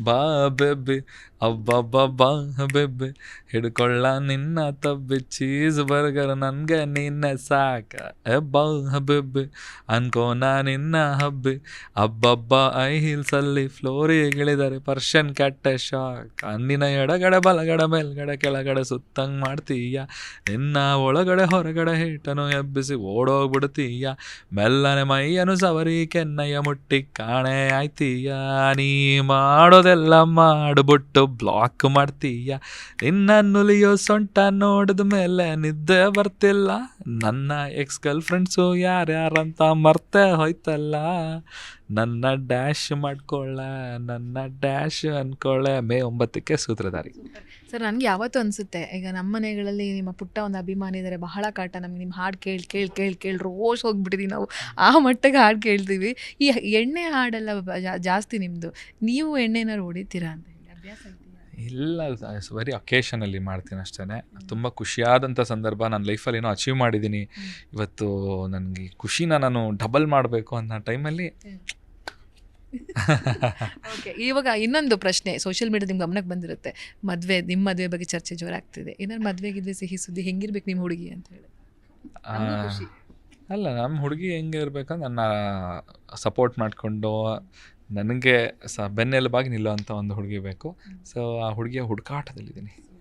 ಬಾ ಬೆಬ್ಬೆ ಅಬ್ಬಬ್ಬಬ್ಬಾ ಬೆಬ್ಬೆ ಹಿಡ್ಕೊಳ್ಳ ನಿನ್ನ ತಬ್ಬಿ, cheese burger ನನಗೆ ನಿನ್ನ ಸಾಕ. ಎ ಬಾ ಅನ್ಕೋ ಅನ್ಕೋನ ನಿನ್ನ ಹಬ್ಬೆ. ಅಬ್ಬಬ್ಬ, ಐ ಹೀಲ್ಸಲ್ಲಿ ಫ್ಲೋರಿಗಿಳಿದರೆ ಪರ್ಷನ್ ಕೆಟ್ಟ ಶಾಕ್. ಅಂದಿನ ಎಡಗಡೆ ಬಲಗಡೆ ಮೇಲ್ಗಡೆ ಕೆಳಗಡೆ ಸುತ್ತಂಗ್ ಮಾಡ್ತೀಯ? ನಿನ್ನ ಒಳಗಡೆ ಹೊರಗಡೆ ಹಿಟ್ಟನು ಎಬ್ಬಿಸಿ ಓಡೋಗ್ಬಿಡ್ತೀಯ? ಮೆಲ್ಲನೆ ಮೈಯನು ಸವರಿ ಕೆನ್ನಯ್ಯ ಮುಟ್ಟಿ ಕಾಣೆ ಆಯ್ತೀಯ? ನೀ ಮಾಡೋದೆಲ್ಲ ಮಾಡ್ಬಿಟ್ಟು ಬ್ಲಾಕ್ ಮಾಡ್ತೀಯ? ನಿನ್ನ ನುಲಿಯೋ ಸೊಂಟ ನೋಡಿದ ಮೇಲೆ ನಿದ್ದೆ ಬರ್ತಿಲ್ಲ? ನನ್ನ ಎಕ್ಸ್ ಗರ್ಲ್ ಫ್ರೆಂಡ್ಸು ಯಾರ್ಯಾರಂತ ಮರ್ತೆ ಹೋಯ್ತಲ್ಲ. ನನ್ನ ಡ್ಯಾಶ್ ಮಾಡ್ಕೊಳ್ಳ ನನ್ನ ಡ್ಯಾಶ್ ಅಂದ್ಕೊಳ್ಳೆ ಮೇ ಒಂಬತ್ತಕ್ಕೆ ಸೂತ್ರಧಾರಿ. ಸರ್, ನನಗೆ ಯಾವತ್ತೂ ಅನಿಸುತ್ತೆ, ಈಗ ನಮ್ಮ ಮನೆಗಳಲ್ಲಿ ನಿಮ್ಮ ಪುಟ್ಟ ಒಂದು ಅಭಿಮಾನಿ ಇದ್ದಾರೆ ಬಹಳ ಕಾಟ, ನಮಗೆ ನಿಮ್ಮ ಹಾಡು ಕೇಳಿ ಕೇಳಿ ಕೇಳಿ ಕೇಳಿ, ರೋಷ್ ಹೋಗ್ಬಿಟ್ಟಿದ್ದೀವಿ ನಾವು. ಆ ಮಟ್ಟಕ್ಕೆ ಹಾಡು ಕೇಳ್ತೀವಿ. ಈ ಎಣ್ಣೆ ಹಾಡೆಲ್ಲ ಜಾಸ್ತಿ ನಿಮ್ಮದು ನೀವು ಎಣ್ಣೆನಾರು ಹೊಡಿತೀರಾ ಅಂತ ಅಭ್ಯಾಸ ಇಲ್ಲ ವೆರಿ ಅಕೇಶನಲ್ಲಿ ಮಾಡ್ತೀನಿ ಅಷ್ಟೇ ತುಂಬ ಖುಷಿಯಾದಂಥ ಸಂದರ್ಭ ನನ್ನ ಲೈಫಲ್ಲಿ ಏನೋ ಅಚೀವ್ ಮಾಡಿದ್ದೀನಿ ಇವತ್ತು ನನಗೆ ಖುಷಿನ ನಾನು ಡಬಲ್ ಮಾಡಬೇಕು ಅನ್ನೋ ಟೈಮಲ್ಲಿ ಓಕೆ ಇವಾಗ ಇನ್ನೊಂದು ಪ್ರಶ್ನೆ ಸೋಷಿಯಲ್ ಮೀಡಿಯಾ ನಿಮ್ಮ ಗಮನಕ್ಕೆ ಬಂದಿರುತ್ತೆ. ಮದುವೆ ನಿಮ್ಮ ಮದುವೆ ಬಗ್ಗೆ ಚರ್ಚೆ ಜೋರಾಗ್ತಿದೆ. ಏನಾದ್ರು ಮದುವೆಗಿದ್ರೆ ಸಿಹಿ ಸುದ್ದಿ ಹೆಂಗಿರ್ಬೇಕು ನಿಮ್ಮ ಹುಡುಗಿ ಅಂತ ಹೇಳಿ. ಅಲ್ಲ ನಮ್ಮ ಹುಡುಗಿ ಹೆಂಗೆ ಇರಬೇಕಂದ್ರೆ ನನ್ನ ಸಪೋರ್ಟ್ ಮಾಡಿಕೊಂಡು ನನಗೆ ಸ ಬೆನ್ನೆಲುಬಾಗಿ ನಿಲ್ಲುವಂಥ ಒಂದು ಹುಡುಗಿ ಬೇಕು. ಸೊ ಆ ಹುಡುಗಿಯ ಹುಡುಕಾಟದಲ್ಲಿದ್ದೀನಿ.